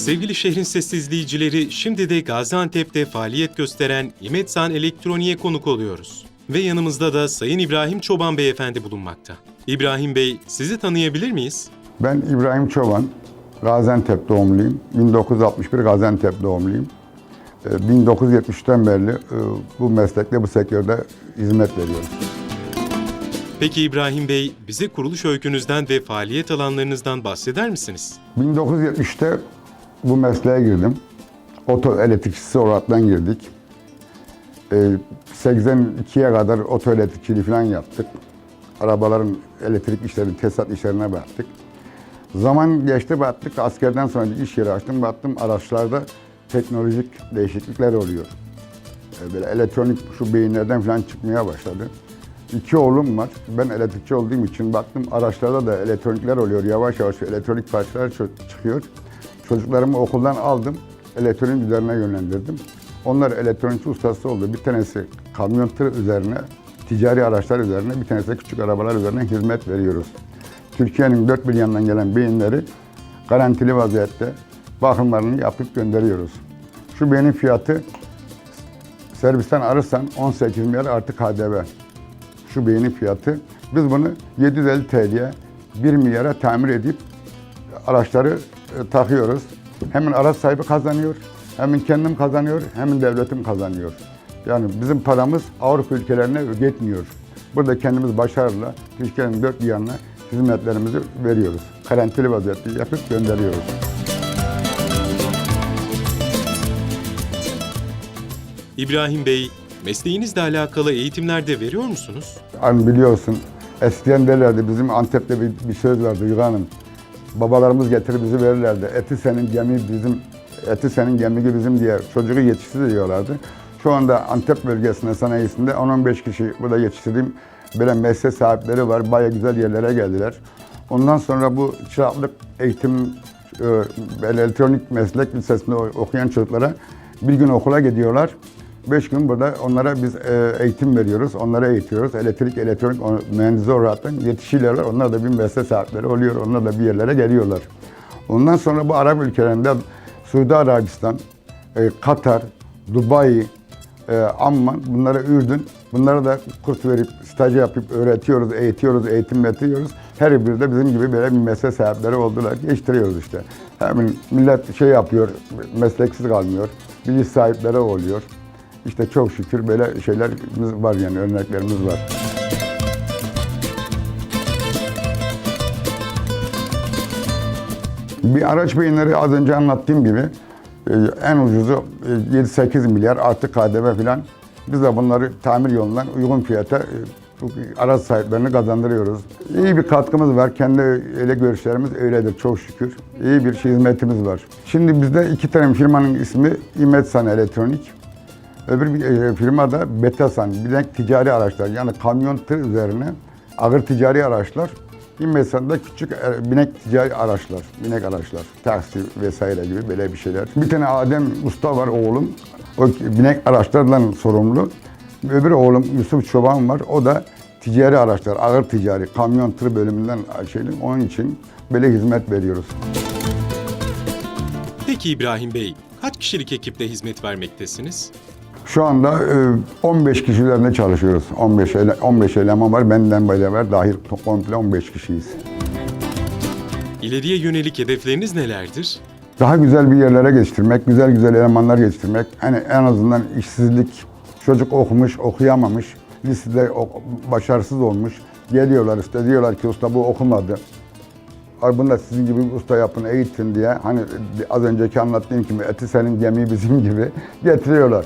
Sevgili şehrin sessizleyicileri, şimdi de Gaziantep'te faaliyet gösteren İmetsan Elektronik'e konuk oluyoruz. Ve yanımızda da Sayın İbrahim Çoban Beyefendi bulunmakta. İbrahim Bey, sizi tanıyabilir miyiz? Ben İbrahim Çoban, Gaziantep doğumluyum. 1961 Gaziantep doğumluyum. Ee, 1970'ten beri e, bu meslekte, bu sektörde hizmet veriyorum. Peki İbrahim Bey, bize kuruluş öykünüzden ve faaliyet alanlarınızdan bahseder misiniz? 1970'te bu mesleğe girdim. Oto elektrikçisi olaraktan girdik. Ee, 82'ye kadar oto elektrikçiliği falan yaptık. Arabaların elektrik işlerini, tesisat işlerine baktık. Zaman geçti baktık, askerden sonra bir iş yeri açtım. Baktım araçlarda teknolojik değişiklikler oluyor. Ee, Böyle elektronik şu beyinlerden falan çıkmaya başladı. İki oğlum var. Ben elektrikçi olduğum için baktım araçlarda da elektronikler oluyor. Yavaş yavaş elektronik parçalar çıkıyor. Çocuklarımı okuldan aldım. Elektronik üzerine yönlendirdim. Onlar elektronikçi ustası oldu. Bir tanesi kamyon tır üzerine, ticari araçlar üzerine, bir tanesi de küçük arabalar üzerine hizmet veriyoruz. Türkiye'nin dört bir yanından gelen beyinleri garantili vaziyette bakımlarını yapıp gönderiyoruz. Şu beynin fiyatı servisten alırsan 18 milyar artı KDV şu beynin fiyatı. Biz bunu 750 TL'ye 1 milyara tamir edip araçları takıyoruz. Hemen araç sahibi kazanıyor, hemen kendim kazanıyor, hemen devletim kazanıyor. Yani bizim paramız Avrupa ülkelerine yetmiyor. Burada kendimiz başarıyla Türkiye'nin dört bir yanına hizmetlerimizi veriyoruz. Garantili vaziyette yapıp gönderiyoruz. İbrahim Bey, mesleğinizle alakalı eğitimler de veriyor musunuz? Hani biliyorsun eskiden derlerdi bizim Antep'te bir, bir söz vardı Duygu Hanım. Babalarımız getirir bizi verirlerdi. Eti senin gemi bizim, eti senin gemi bizim diye çocuğu yetiştiriyorlardı. Şu anda Antep bölgesinde sanayisinde 10-15 kişi burada yetiştirdiğim böyle meslek sahipleri var. Baya güzel yerlere geldiler. Ondan sonra bu çıraklık eğitim e, elektronik meslek lisesinde okuyan çocuklara bir gün okula gidiyorlar. Beş gün burada onlara biz e, eğitim veriyoruz, onlara eğitiyoruz. Elektrik, elektronik mühendisi olarak yetişiyorlar. Onlar da bir meslek sahipleri oluyor, onlar da bir yerlere geliyorlar. Ondan sonra bu Arap ülkelerinde Suudi Arabistan, e, Katar, Dubai, e, Amman, bunlara Ürdün, bunlara da kurs verip, staj yapıp öğretiyoruz, eğitiyoruz, eğitim veriyoruz. Her biri de bizim gibi böyle bir meslek sahipleri oldular. Geçtiriyoruz işte. Hemen millet şey yapıyor, mesleksiz kalmıyor. İş sahipleri oluyor. İşte çok şükür böyle şeylerimiz var yani örneklerimiz var. Bir araç beyinleri az önce anlattığım gibi e, en ucuzu e, 7-8 milyar artı KDV filan. Biz de bunları tamir yolundan uygun fiyata e, araç sahiplerini kazandırıyoruz. İyi bir katkımız var. Kendi ele görüşlerimiz öyledir çok şükür. İyi bir şey, hizmetimiz var. Şimdi bizde iki tane firmanın ismi İmetsan Elektronik. Öbür bir e, firma da Betasan, de ticari araçlar yani kamyon tır üzerine ağır ticari araçlar. İmmesan'da küçük e, binek ticari araçlar, binek araçlar, taksi vesaire gibi böyle bir şeyler. Bir tane Adem Usta var oğlum, o binek araçlardan sorumlu. Öbür oğlum Yusuf Çoban var, o da ticari araçlar, ağır ticari, kamyon tır bölümünden şeyler. Onun için böyle hizmet veriyoruz. Peki İbrahim Bey, kaç kişilik ekipte hizmet vermektesiniz? Şu anda e, 15 kişi üzerinde çalışıyoruz. 15 ele, 15 eleman var. Benden beraber dahil komple 15 kişiyiz. İleriye yönelik hedefleriniz nelerdir? Daha güzel bir yerlere geçtirmek, güzel güzel elemanlar geçtirmek. Hani en azından işsizlik, çocuk okumuş, okuyamamış, lisede başarısız olmuş. Geliyorlar işte diyorlar ki usta bu okumadı. Ay bunu da sizin gibi bir usta yapın, eğitin diye. Hani az önceki anlattığım gibi eti senin gemi bizim gibi getiriyorlar.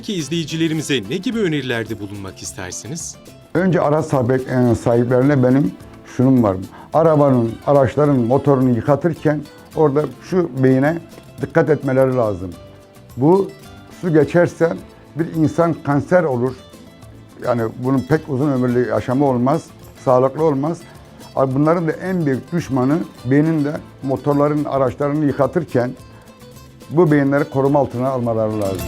Peki izleyicilerimize ne gibi önerilerde bulunmak istersiniz? Önce araç e, sahiplerine benim şunum var. Arabanın, araçların motorunu yıkatırken orada şu beyine dikkat etmeleri lazım. Bu su geçerse bir insan kanser olur. Yani bunun pek uzun ömürlü yaşamı olmaz, sağlıklı olmaz. Bunların da en büyük düşmanı beynin de motorların, araçlarını yıkatırken bu beyinleri koruma altına almaları lazım.